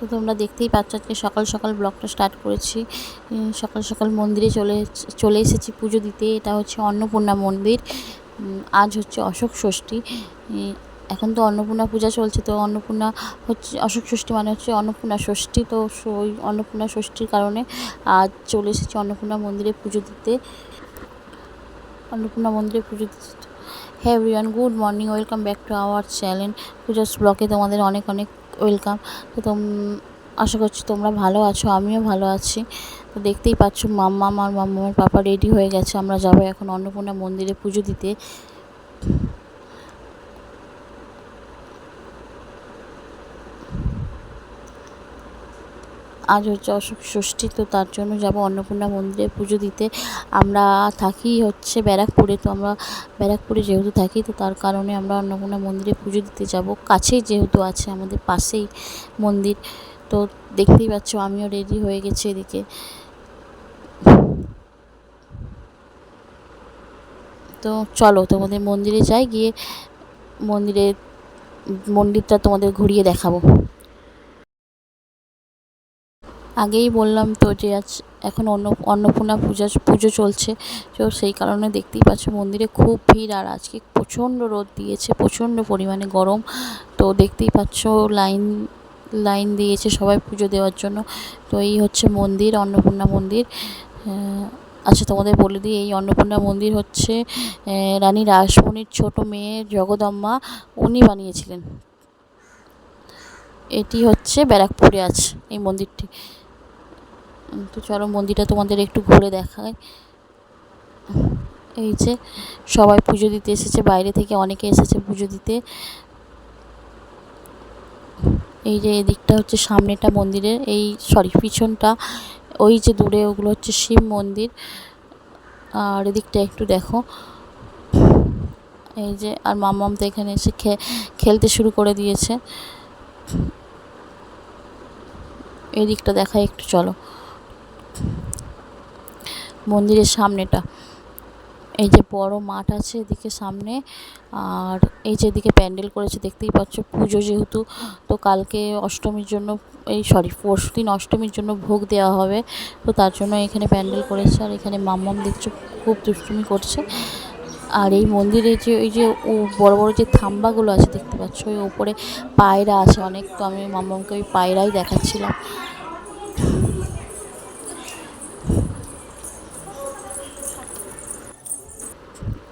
তো তোমরা দেখতেই পাচ্ছ আজকে সকাল সকাল ব্লগটা স্টার্ট করেছি। সকাল সকাল মন্দিরে চলে চলে এসেছি পুজো দিতে। এটা হচ্ছে অন্নপূর্ণা মন্দির। আজ হচ্ছে অশোক ষষ্ঠী। এখন তো অন্নপূর্ণা পূজা চলছে, তো অন্নপূর্ণা হচ্ছে, অশোক ষষ্ঠী মানে হচ্ছে অন্নপূর্ণা ষষ্ঠী। তো ওই অন্নপূর্ণা ষষ্ঠীর কারণে আজ চলে এসেছি অন্নপূর্ণা মন্দিরে পুজো দিতে। অন্নপূর্ণা মন্দিরে পুজো দিতে। হ্যাঁ everyone good morning welcome back to our channel Puja's ব্লকে তোমাদের অনেক অনেক ওয়েলকাম তো তোম, আশা করছি তোমরা ভালো আছো, আমিও ভালো আছি। তো দেখতেই পাচ্ছ মাম্মা, আমার মাম্মার পাপা রেডি হয়ে গেছে। আমরা যাব এখন অন্নপূর্ণা মন্দিরে পুজো দিতে। আজ হচ্ছে অশোক ষষ্ঠী, তো তার জন্য যাব অন্নপূর্ণা মন্দিরে পুজো দিতে। আমরা থাকি হচ্ছে ব্যারাকপুরে, তো আমরা ব্যারাকপুরে যেহেতু থাকি, তো তার কারণে আমরা অন্নপূর্ণা মন্দিরে পুজো দিতে যাব। কাছেই যেহেতু আছে আমাদের পাশেই মন্দির, তো দেখতেই পাচ্ছ আমিও রেডি হয়ে গেছি এদিকে। তো চলো তোমাদের মন্দিরে যাই, গিয়ে মন্দিরে মন্দিরটা তোমাদের ঘুরিয়ে দেখাবো। আগেই বললাম তো যে আজ এখন অন্ন, অন্নপূর্ণা পূজা, পুজো চলছে। তো সেই কারণে দেখতেই পাচ্ছ মন্দিরে খুব ভিড় আর আজকে প্রচণ্ড রোদ দিয়েছে, প্রচণ্ড পরিমাণে গরম। তো দেখতেই পাচ্ছ লাইন লাইন দিয়েছে সবাই পুজো দেওয়ার জন্য। তো এই হচ্ছে মন্দির, অন্নপূর্ণা মন্দির। আচ্ছা তোমাদের বলে দিই, এই অন্নপূর্ণা মন্দির হচ্ছে রানী রাসমণির ছোট মেয়ে জগদম্মা, উনি বানিয়েছিলেন। এটি হচ্ছে ব্যারাকপুরে আছে এই মন্দিরটি। তো চলো মন্দিরটা তোমাদের একটু ঘুরে দেখায় এই যে সবাই পুজো দিতে এসেছে, বাইরে থেকে অনেকে এসেছে পুজো দিতে। এই যে এদিকটা হচ্ছে সামনেটা মন্দিরের, এই সরি পিছনটা, ওই যে দূরে ওগুলো হচ্ছে শিব মন্দির। আর এদিকটা একটু দেখো। এই যে, আর মাম্মাম তো এখানে এসে খেলতে শুরু করে দিয়েছে। এদিকটা দিকটা দেখায় একটু, চলো। মন্দিরের সামনেটা। এই যে বড় মাঠ আছে এদিকে সামনে, আর এই যে এদিকে প্যান্ডেল করেছে, দেখতেই পাচ্ছ পুজো যেহেতু, তো কালকে অষ্টমীর জন্য, এই সরি, পরশু দিন অষ্টমীর জন্য ভোগ দেওয়া হবে, তো তার জন্য এখানে প্যান্ডেল করেছে, আর এখানে মাম্মাম দেখছ খুব দুষ্টুমি করছে। আর এই মন্দিরে যে ওই যে ও বড় বড় যে থাম্বাগুলো আছে, দেখতে পাচ্ছ, ওই ওপরে পায়রা আছে অনেক, তো আমি মাম্মামকে ওই পায়রাই দেখাচ্ছিলাম।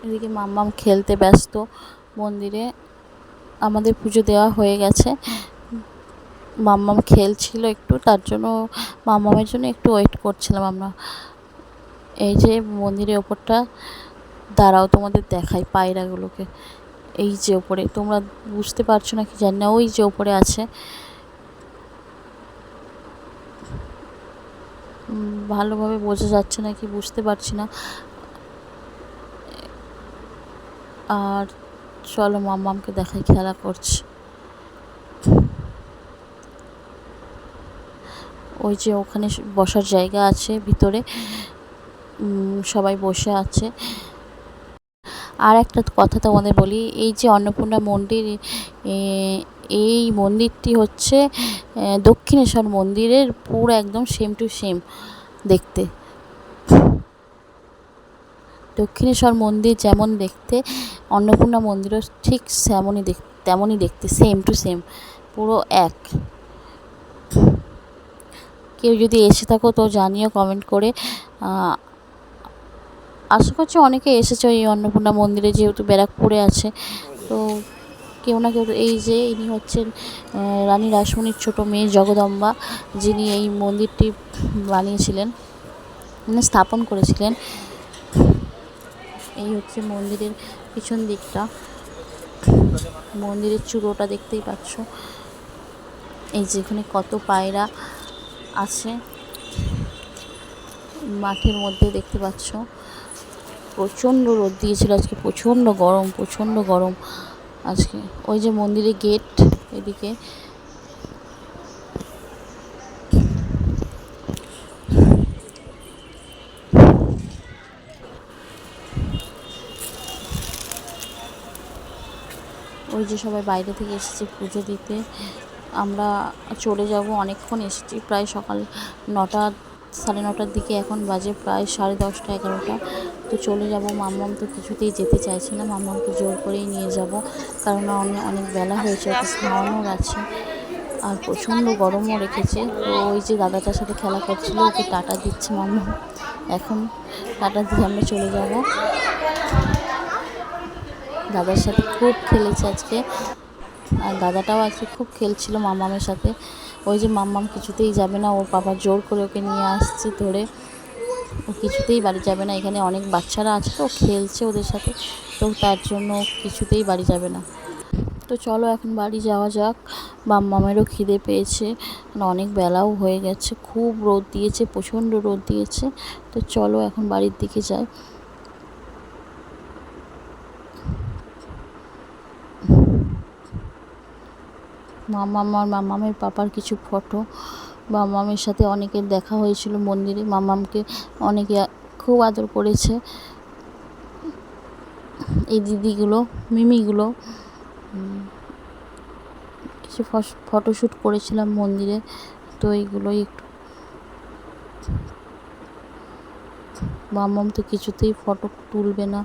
এদিকে মাম্মাম খেলতে ব্যস্ত। মন্দিরে আমাদের পুজো দেওয়া হয়ে গেছে। মাম্মাম খেলছিল একটু, তার জন্য মাম্মামের জন্য একটু ওয়েট করছিলাম আমরা। এই যে মন্দিরের ওপরটা, দাঁড়াও তোমাদের দেখাই পায়রাগুলোকে। এই যে ওপরে, তোমরা বুঝতে পারছ না কি জানি না, ওই যে ওপরে আছে। ভালোভাবে বোঝা যাচ্ছে না কি বুঝতে পারছি না। আর চলো মাম্মামকে দেখাই, খেলা করছে। ওই যে ওখানে বসার জায়গা আছে, ভিতরে। সবাই বসে আছে। আর একটা কথা তোমাদের বলি, এই যে অন্নপূর্ণা মন্দির এই মন্দিরটি হচ্ছে দক্ষিণেশ্বর মন্দিরের পুরো একদম সেম টু সেম দেখতে। দক্ষিণেশ্বর মন্দির যেমন দেখতে, অন্নপূর্ণা মন্দিরও ঠিক তেমনই দেখ, তেমনই দেখতে সেম টু সেম পুরো এক। কেউ যদি এসে থাকো তো জানিও কমেন্ট করে। আশা করছি অনেকে এসেছে এই অন্নপূর্ণা মন্দিরে যেহেতু ব্যারাকপুরে আছে। তো কেউ না কেউ এই যে ইনি হচ্ছেন রানী রাসমণির ছোটো মেয়ে জগদম্বা, যিনি এই মন্দিরটি বানিয়েছিলেন মানে স্থাপন করেছিলেন। এই হচ্ছে মন্দিরের পিছন দিকটা। মন্দিরের চূড়োটা দেখতেই পাচ্ছ। এই যেখানে কত পায়রা আছে। মাঠের মধ্যে দেখতে পাচ্ছ। প্রচণ্ড রোদ দিয়েছিল আজকে, প্রচণ্ড গরম প্রচণ্ড গরম আজকে। ওই যে মন্দিরের গেট এদিকে। ওই যে সবাই বাইরে থেকে এসেছে পুজো দিতে। আমরা চলে যাব অনেকক্ষণ এসেছি, প্রায় সকাল নটা, সাড়ে নটার দিকে এখন বাজে প্রায় সাড়ে দশটা, এগারোটা। তো চলে যাব মাম্মাম তো কিছুতেই যেতে চাইছে না মাম্মামকে জোর করেই নিয়ে যাব। কারণ অনেক অনেক বেলা হয়েছে, ওকে খাওয়ানোর আছে। আর প্রচণ্ড গরমও রেখেছে। তো ওই যে দাদাটার সাথে খেলা করছিল, ওকে টাটা দিচ্ছে মাম্মা এখন টাটা দিয়ে আমরা চলে যাব। দাদার সাথে খুব খেলেছে আজকে। আর দাদাটাও আজকে খুব খেলছিল মাম্মামের সাথে। ওই যে মাম্মাম কিছুতেই যাবে না, ওর বাবা জোর করে ওকে নিয়ে আসছে ধরে। ও কিছুতেই বাড়ি যাবে না, এখানে অনেক বাচ্চারা আছে তো খেলছে ওদের সাথে। তো তার জন্য কিছুতেই বাড়ি যাবে না। তো চলো এখন বাড়ি যাওয়া যাক। মাম্মামেরও খিদে পেয়েছে মানে অনেক বেলাও হয়ে গেছে, খুব রোদ দিয়েছে, প্রচণ্ড রোদ দিয়েছে। তো চলো এখন বাড়ির দিকে যাই। মামাম আর মামামের পাপার কিছু ফটো মামামের সাথে অনেকের দেখা হয়েছিল মন্দিরে। মামামকে অনেকে খুব আদর করেছে। এই দিদিগুলো, মিমিগুলো কিছু ফটোশ্যুট করেছিলাম মন্দিরে, তো এইগুলোই একটু। মামাম তো কিছুতেই ফটো তুলবে না,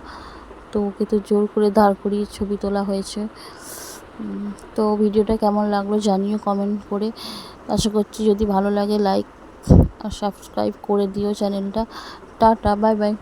তো ওকে তো জোর করে দাঁড় করিয়ে ছবি তোলা হয়েছে। তো ভিডিওটা কেমন লাগল জানিও কমেন্ট করে। আশা করছি যদি ভালো লাগে লাইক আর সাবস্ক্রাইব করে দিও চ্যানেলটা টাটা বাই বাই